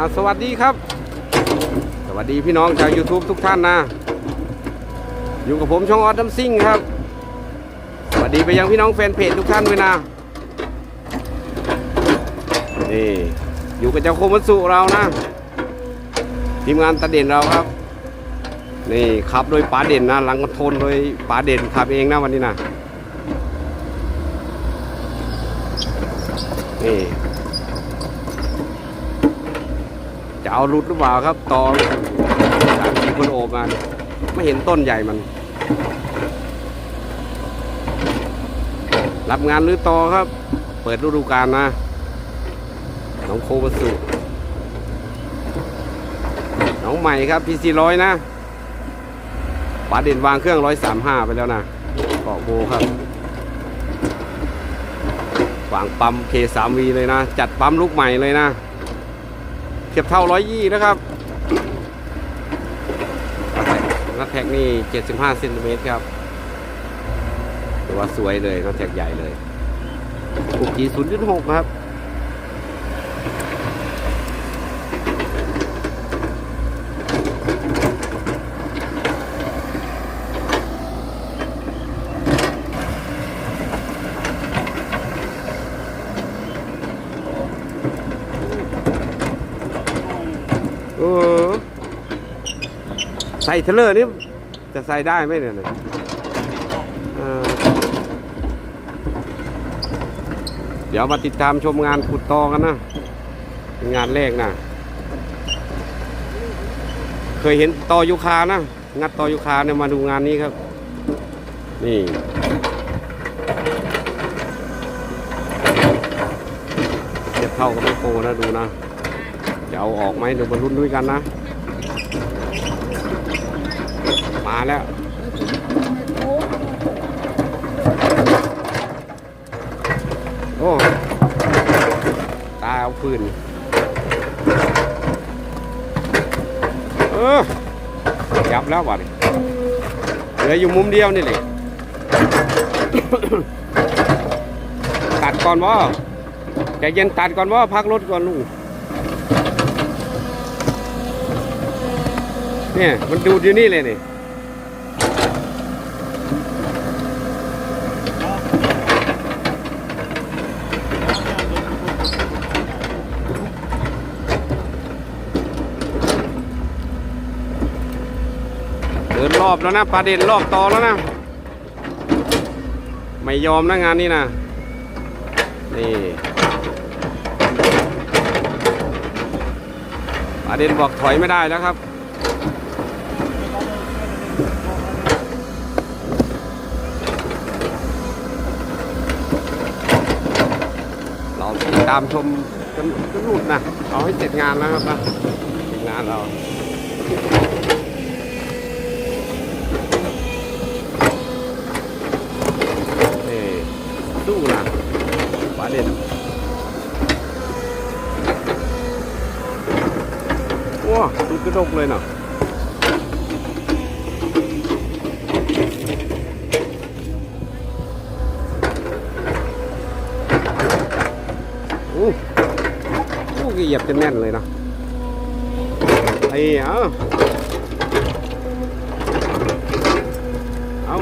าสวัสดีครับ สวัสดีพี่น้องชาว YouTube ทุกท่านนะ อยู่กับผมช่องออดดัมซิ่งครับ สวัสดีไปยังพี่น้องแฟนเพจทุกท่านด้วยนะ นี่อยู่กับเจ้าโคมัสุเรานะ ทีมงานตาเด่นเราครับ นี่ขับโดยป๋าเด่นนะ หลังกระทนโดยป๋าเด่นขับเองนะวันนี้นะนี่ จะเอารุดหรือเปล่าครับตอสามสี่คนโอบมานไม่เห็นต้นใหญ่มัน รับงานหรือตอครับ เปิดฤดูกาลนะน้องโคบสุน้องใหม่ครับพีซีร้อยนะปาเด่นวางเครื่องร้อยสามห้าไปแล้วนะเกาะโบครับวางปั๊มเคสามวีเลยนะ จัดปั๊มลูกใหม่เลยนะ เทียบเท่าร้อยยี่นะครับนักแท็กนี่เจ็ดสิบห้าเซนติเมตรครับแต่ว่าสวยเลยนักแท็กใหญ่เลยปุกจีศูนย์จุดหกครับ ส่เทเลอร์นี่จะใส่ได้ไหมเนี่ยเออเดี๋ยวมาติดตามชมงานขุดตอกันนะงานแรกนะเคยเห็นตอยูคานะ งัดตอยูคาเนี่ยมาดูงานนี้ครับ นี่เทียบเท่ากับไม่โคนะดูนะ จะเอาออกไหมเดี๋ยวมาลุ้นด้วยกันนะ มาแล้วโอ้ตาเอาปืนเออยับแล้วบัดนี้เหลืออยู่มุมเดียวนี่เลยตัดก่อนว่าใจเย็นตัดก่อนว่าพักรถก่อนลุงเนี่ยมันดูดอยู่นี่เลยนี่ อบแล้วนะประเด็นรอบต่อแล้วนะ ไม่ยอมนะงานนี้นะนี่ประเด็นบอกถอยไม่ได้แล้วครับเราติดตามชมจนจนหลุดนะ เอาให้เสร็จงานแล้วครับนะเสร็จงานเรานี่สู้นะปาเด่น ว้าดูกระดกเลยเนาะอู้อู้เหยียบจนแน่นเลยเนาะไอ้เอ้าเอา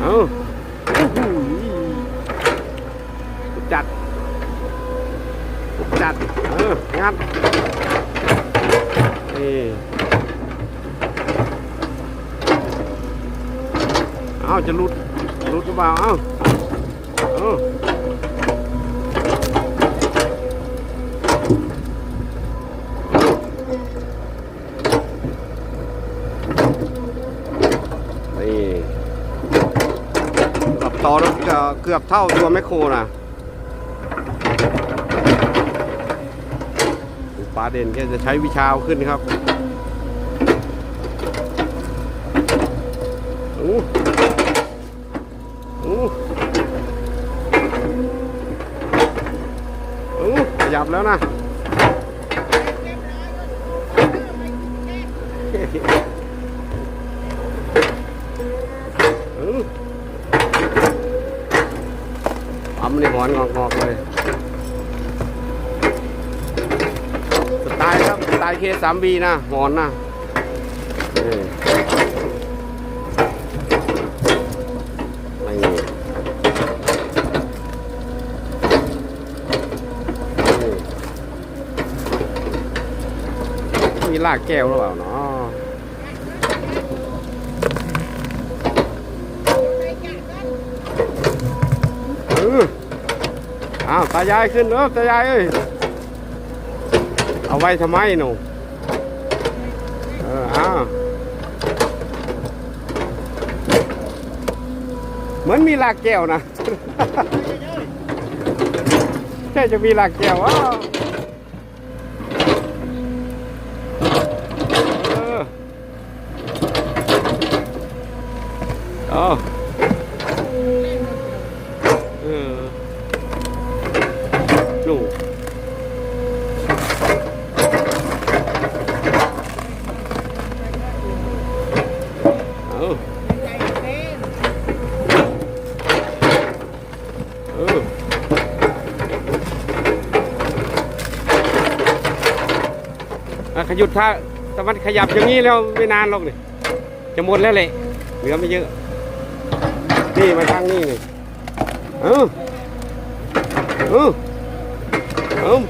เอาโอ้โหจัด จัด เออ งัดนี่เอาจะหลุดหลุดหรือเปล่า เอาเอานี่กับต่อแล้วก็ เท่าตัวแมคโครนะปลาเด่นแกจะใช้วิชาเอาขึ้นครับอู้อู้อู้ขยับแล้วนะ อู้ ทำในหอนงอกๆเลยสไตล์ครับสไตล์เคสามบีนะหอนนะไม่นี่มีลากแก้วหรือเปล่าเนาะเออ อ้าวตายายขึ้นเออตายายเอ้ยเอาไว้ทำไมหนูเอออ้าวเหมือนมีลากแก้วนะ ใช่จะมีลากแก้วอ้าว หยุดถ้าแต่มันขยับอย่างนี้แล้วไม่นานหรอกนี่จะหมดแล้วแหละเหลือไม่เยอะ นี่มาทางนี้นี่เออเออเออ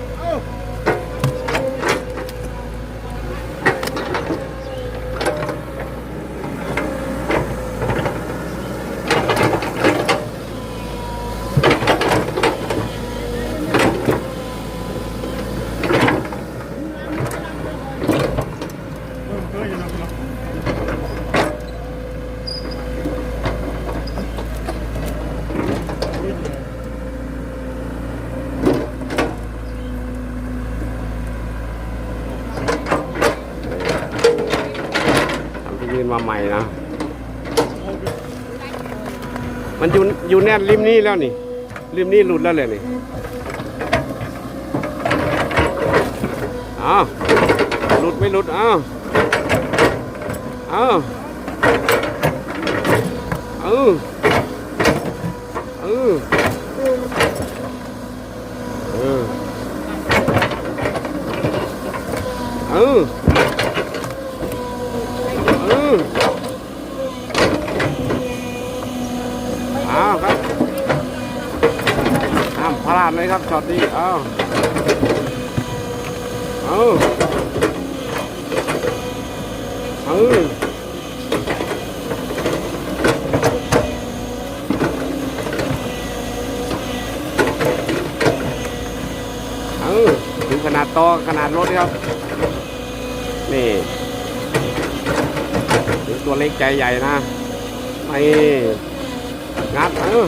มาใหม่นะ มันอยู่อยู่แน่นริมนี้แล้วนี่ ริมนี้หลุดแล้วเลยนี่อ้าวหลุดไม่หลุดอ้าวอ้าวเออเออเออเออเออ อ้าวครับห้ามพลาดเลยครับช็อตนี้อ้าวเอาเออเออถึงขนาดต่อขนาดรถครับ นี่ถึงตัวเล็กใจใหญ่นะไม่ งัดเออ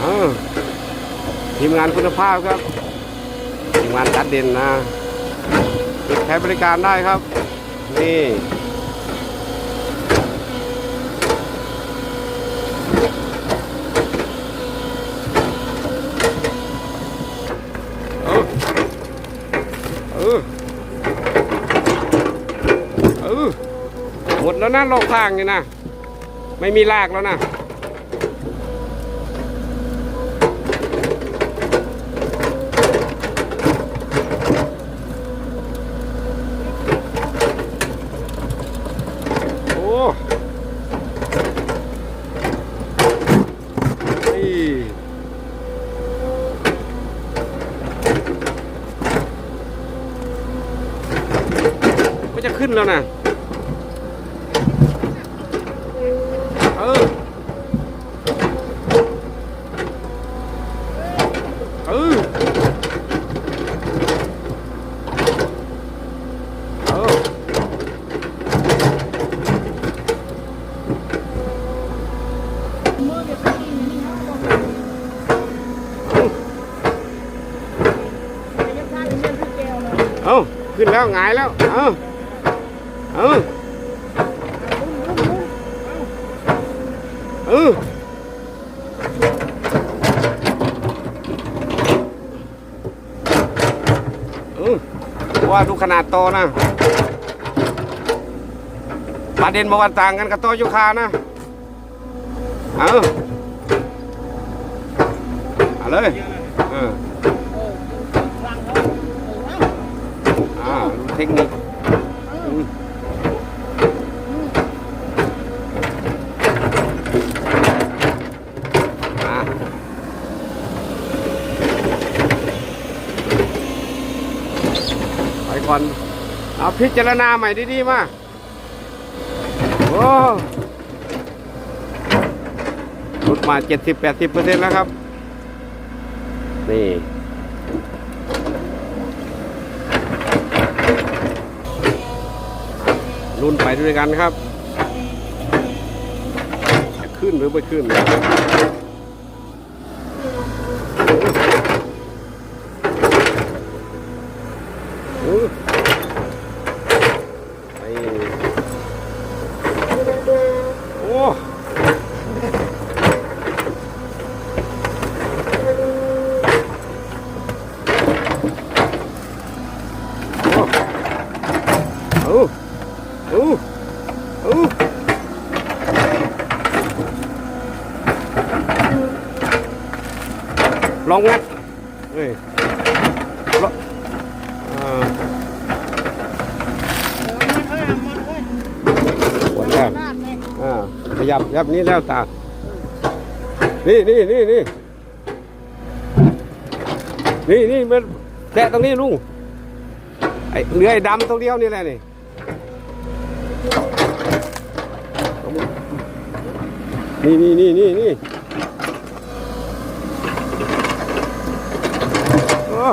เออทีมงานคุณภาพครับ ทีมงานตัดเด่นนะใช้บริการได้ครับ นี่เออเออเออหมดแล้วนะลกทางนี่นะ ไม่มีลากแล้วนะโอ้นี่ก็จะขึ้นแล้วนะ เออ เออ เออ เอา ขึ้นแล้วหงายแล้ว เอาเอาเออเออว่าดูขนาดโตนะประเด็นบอกว่าต่างกันกับโตยุคานะ เอาเอาเลยเออ เออวางเขาเออวาง อ่ารู้ เทคนิคไปก่อนเอาพิจารณาใหม่ดีๆมา โอ้ลดมา 70-80%แล้วครับ นี่ รุ่นไปด้วยกันครับ จะขึ้นหรือไม่ขึ้นโอ้ อู้อู้ลองงัดเฮ้ยลองอ่าเออมันเอ้ยหมดแล้วลาดเลยอ่าขยับยับนี้แล้วตา นี่นี่นี่นี่นี่นี่มันแตะตรงนี้ลุงไอ้เรือไอ้ดำตรงเดียวนี่แหละนี่ นี่นี่นี่นี่นี่โอ้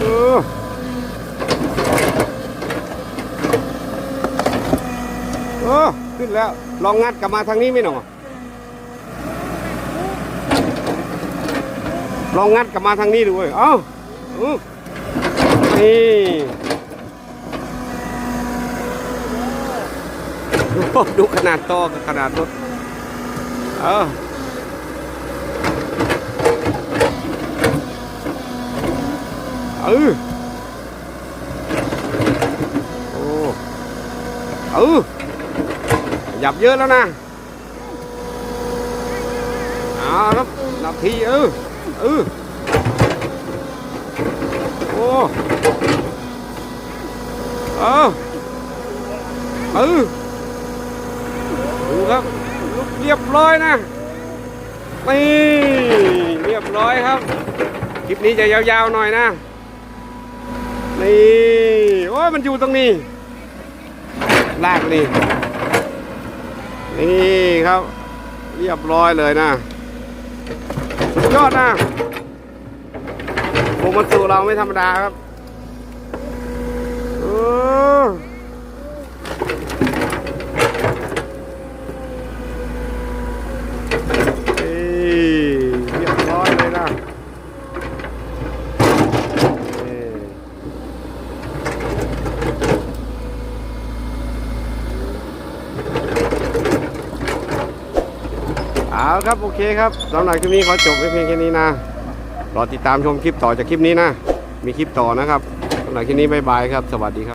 โอ้โอ้ขึ้นแล้ว ลองงัดกลับมาทางนี้ไหมหนอลองงัดกลับมาทางนี้ดูเว้ยเอ้า นี่โอ้ดูขนาดโตอกับขนาดรถเออเออโอ้เออขยับเยอะแล้วนะเอาครับนับทีเออเออโอ้ เออเออดูครับลุกเรียบร้อยนะนี่เรียบร้อยครับ คลิปนี้จะยาวๆหน่อยนะ นี่ โอ้ยมันอยู่ตรงนี้ ลากนี่ นี่ครับ เรียบร้อยเลยนะ สุดยอดนะ โมมันสู่เราไม่ธรรมดาครับเออเอ้ยเรียบร้อยเลยนะเอ้ยเอาครับ โอเคครับสำหรับคลิปนี้ขอจบไว้เพียงแค่นี้นะ รอติดตามชมคลิปต่อจากคลิปนี้นะ มีคลิปต่อนะครับสำหรับคลิปนี้บ๊ายบายครับ สวัสดีครับ